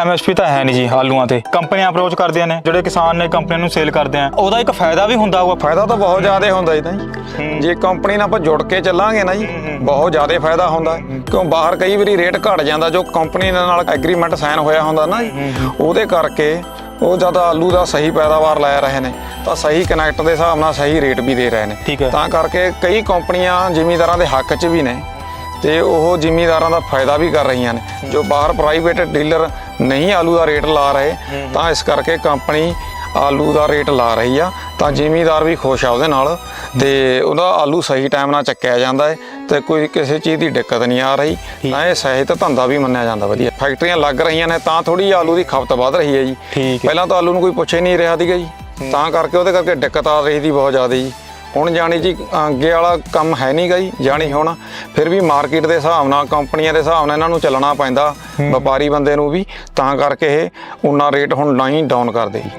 MSP ਤਾਂ ਹੈ ਨਹੀਂ ਜੀ ਆਲੂਆਂ ਤੇ। ਕੰਪਨੀਆਂ ਅਪਰੋਚ ਕਰਦੀਆਂ ਨੇ ਜਿਹੜੇ ਕਿਸਾਨ ਨੇ ਕੰਪਨੀਆਂ ਨੂੰ ਸੇਲ ਕਰਦੇ ਆ। ਉਹਦਾ ਇੱਕ ਫਾਇਦਾ ਵੀ ਹੁੰਦਾ ਹੋਊਗਾ। ਫਾਇਦਾ ਤਾਂ ਬਹੁਤ ਜ਼ਿਆਦਾ ਹੁੰਦਾ ਜੀ ਤਾਂ ਜੀ। ਜੇ ਕੰਪਨੀ ਨਾਲ ਆਪਾਂ ਜੁੜ ਕੇ ਚੱਲਾਂਗੇ ਨਾ ਜੀ ਬਹੁਤ ਜ਼ਿਆਦਾ ਫਾਇਦਾ ਹੁੰਦਾ। ਕਿਉਂ ਬਾਹਰ ਕਈ ਵਾਰੀ ਰੇਟ ਘਟ ਜਾਂਦਾ ਜੋ ਕੰਪਨੀ ਨਾਲ ਐਗਰੀਮੈਂਟ ਸਾਈਨ ਹੋਇਆ ਹੁੰਦਾ ਨਾ ਜੀ। ਉਹਦੇ ਕਰਕੇ ਉਹ ਜਦ ਆਲੂ ਦਾ ਸਹੀ ਪੈਦਾਵਾਰ ਲੈ ਰਹੇ ਨੇ ਤਾਂ ਸਹੀ ਕਨੈਕਟ ਦੇ ਹਿਸਾਬ ਨਾਲ ਸਹੀ ਰੇਟ ਵੀ ਦੇ ਰਹੇ ਨੇ। ਤਾਂ ਕਰਕੇ ਕਈ ਕੰਪਨੀਆਂ ਜ਼ਿਮੀਂਦਾਰਾਂ ਦੇ ਹੱਕ 'ਚ ਵੀ ਨੇ। ਤੇ ਉਹ ਜ਼ਿਮੀਂਦਾਰਾਂ ਦਾ ਫਾਇਦਾ ਵੀ ਕਰ ਰਹੀਆਂ ਨੇ। ਜੋ ਬਾਹਰ ਪ੍ਰਾਈਵੇਟ ਡੀਲਰ ਨਹੀਂ ਆਲੂ ਦਾ ਰੇਟ ਲਾ ਰਹੇ ਤਾਂ ਇਸ ਕਰਕੇ ਕੰਪਨੀ ਆਲੂ ਦਾ ਰੇਟ ਲਾ ਰਹੀ ਆ। ਤਾਂ ਜ਼ਿਮੀਂਦਾਰ ਵੀ ਖੁਸ਼ ਆ ਉਹਦੇ ਨਾਲ ਤੇ ਉਹਦਾ ਆਲੂ ਸਹੀ ਟਾਈਮ ਨਾਲ ਚੱਕਿਆ ਜਾਂਦਾ ਹੈ ਤੇ ਕੋਈ ਕਿਸੇ ਚੀਜ਼ ਦੀ ਦਿੱਕਤ ਨਹੀਂ ਆ ਰਹੀ। ਤਾਂ ਇਹ ਸਹਿਤ ਧੰਦਾ ਵੀ ਮੰਨਿਆ ਜਾਂਦਾ ਵਧੀਆ। ਫੈਕਟਰੀਆਂ ਲੱਗ ਰਹੀਆਂ ਨੇ ਤਾਂ ਥੋੜੀ ਆਲੂ ਦੀ ਖਪਤ ਵੱਧ ਰਹੀ ਹੈ ਜੀ। ਪਹਿਲਾਂ ਤਾਂ ਆਲੂ ਨੂੰ ਕੋਈ ਪੁੱਛੇ ਨਹੀਂ ਰਿਹਾ ਸੀਗਾ ਜੀ। ਤਾਂ ਕਰਕੇ ਉਹਦੇ ਕਰਕੇ ਦਿੱਕਤ ਆ ਰਹੀ ਸੀ ਬਹੁਤ ਜ਼ਿਆਦਾ ਜੀ। ਹੁਣ ਜਾਣੀ ਜੀ ਅੱਗੇ ਵਾਲਾ ਕੰਮ ਹੈ ਨਹੀਂ ਗਈ ਜਾਣੀ ਹੁਣ ਫਿਰ ਵੀ ਮਾਰਕੀਟ ਦੇ ਹਿਸਾਬ ਨਾਲ ਕੰਪਨੀਆਂ ਦੇ ਹਿਸਾਬ ਨਾਲ ਇਹਨਾਂ ਨੂੰ ਚੱਲਣਾ ਪੈਂਦਾ ਵਪਾਰੀ ਬੰਦੇ ਨੂੰ ਵੀ ਤਾਂ ਕਰਕੇ ਇਹ ਉਹਨਾਂ ਰੇਟ ਹੁਣ ਨਹੀਂ ਡਾਊਨ ਕਰਦੇ ਜੀ।